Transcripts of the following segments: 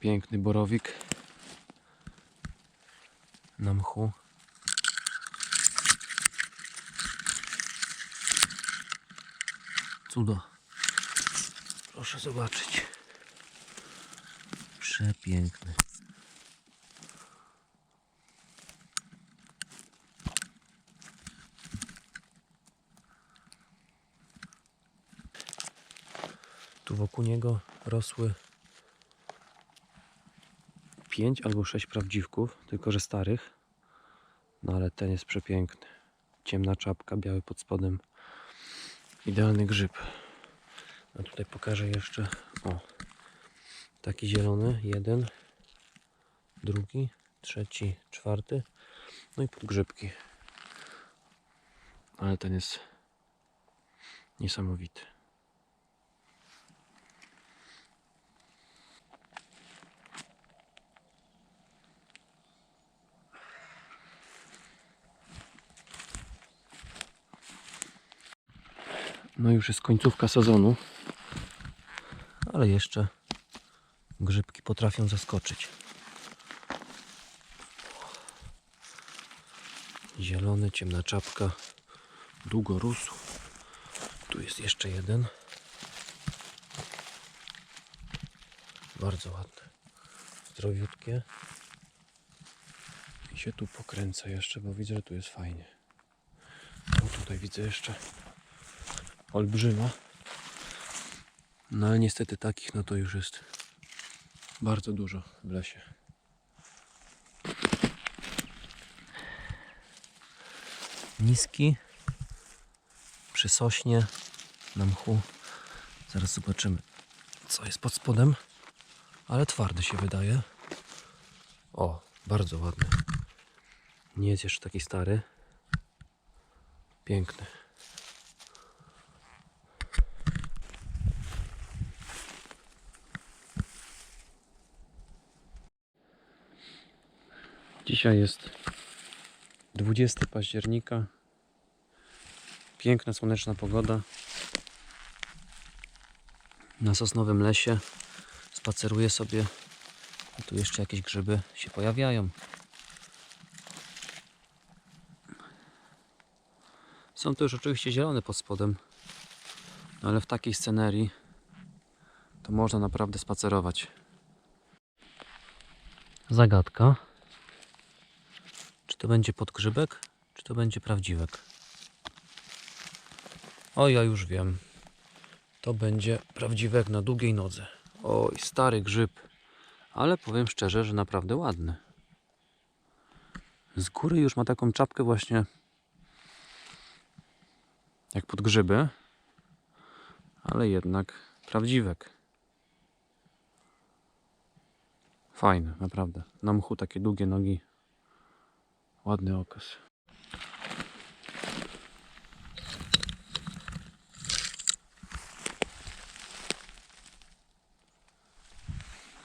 Przepiękny borowik na mchu. Cudo. Proszę zobaczyć. Przepiękny. Tu wokół niego rosły pięć albo sześć prawdziwków, tylko że starych. No ale ten jest przepiękny. Ciemna czapka, biały pod spodem. Idealny grzyb. A tutaj pokażę jeszcze. O, taki zielony. Jeden, drugi, trzeci, czwarty. No i podgrzybki. Ale ten jest niesamowity. No już jest końcówka sezonu, ale jeszcze grzybki potrafią zaskoczyć. Zielony, ciemna czapka, długo rósł. Tu jest jeszcze jeden. Bardzo ładne. Zdrowiutkie. I się tu pokręcę jeszcze, bo widzę, że tu jest fajnie. O, tutaj widzę jeszcze olbrzyma. No ale niestety takich no to już jest bardzo dużo w lesie. Niski przy sośnie na mchu. Zaraz zobaczymy co jest pod spodem. Ale twardy się wydaje. O, bardzo ładny. Nie jest jeszcze taki stary. Piękny. Dzisiaj jest 20 października. Piękna słoneczna pogoda. Na sosnowym lesie spaceruję sobie. Tu jeszcze jakieś grzyby się pojawiają. Są to już oczywiście zielone pod spodem, no ale w takiej scenerii to można naprawdę spacerować. Zagadka. To będzie podgrzybek, czy to będzie prawdziwek? O, ja już wiem. To będzie prawdziwek na długiej nodze. Oj, stary grzyb. Ale powiem szczerze, że naprawdę ładny. Z góry już ma taką czapkę właśnie jak podgrzyby. Ale jednak prawdziwek. Fajny, naprawdę. Na mchu takie długie nogi. Ładny okaz.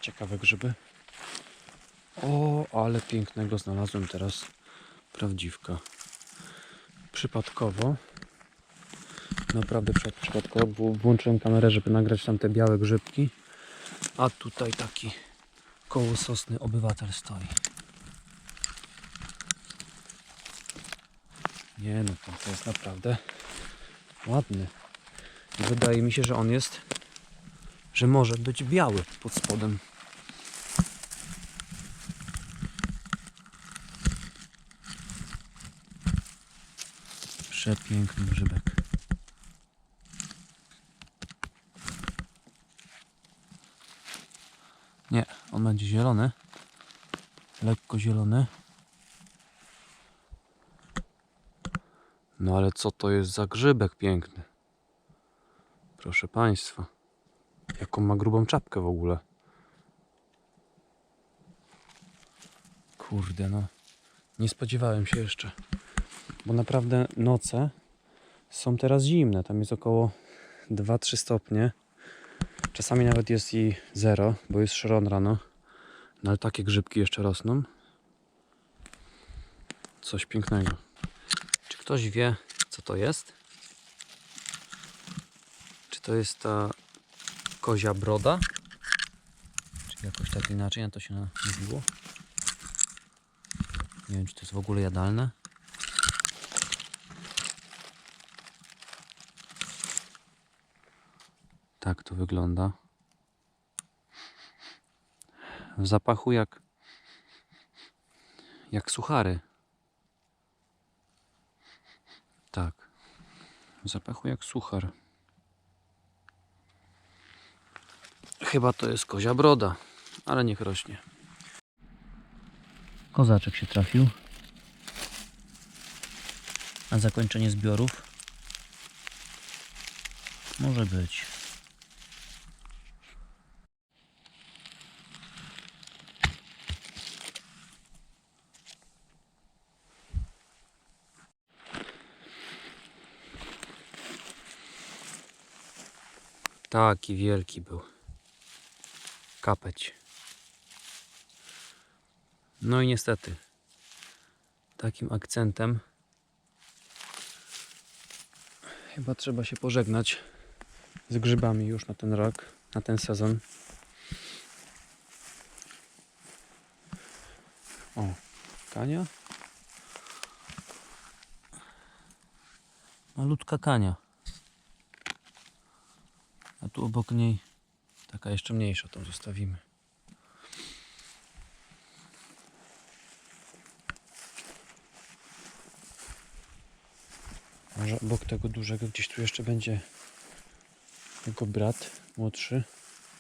Ciekawe grzyby. O, ale pięknego znalazłem teraz prawdziwka. Przypadkowo. Naprawdę przy- przypadkowo, bo włączyłem kamerę, żeby nagrać tam te białe grzybki. A tutaj taki koło sosny obywatel stoi. Nie no, to, jest naprawdę ładny. I Wydaje mi się, że on jest, że może być biały pod spodem. Przepiękny grzybek. Nie, on będzie zielony. Lekko zielony. No ale co to jest za grzybek piękny? Proszę Państwa. Jaką ma grubą czapkę w ogóle. Kurde no. Nie spodziewałem się jeszcze. Bo naprawdę noce są teraz zimne. Tam jest około 2-3 stopnie. Czasami nawet jest i 0, bo jest szron rano. No ale takie grzybki jeszcze rosną. Coś pięknego. Ktoś wie, co to jest? Czy to jest ta kozia broda? Czy jakoś tak inaczej na to się mówiło. Nie wiem, czy to jest w ogóle jadalne. Tak to wygląda. W zapachu jak jak suchary. Tak. Zapachu jak suchar. Chyba to jest kozia broda, ale niech rośnie. Kozaczek się trafił. Na zakończenie zbiorów. Może być. Taki wielki był. Kapeć. No i niestety, takim akcentem chyba trzeba się pożegnać z grzybami już na ten rok, na ten sezon. O, kania? Malutka kania. A tu obok niej taka jeszcze mniejsza, tą zostawimy. Może obok tego dużego gdzieś tu jeszcze będzie jego brat młodszy.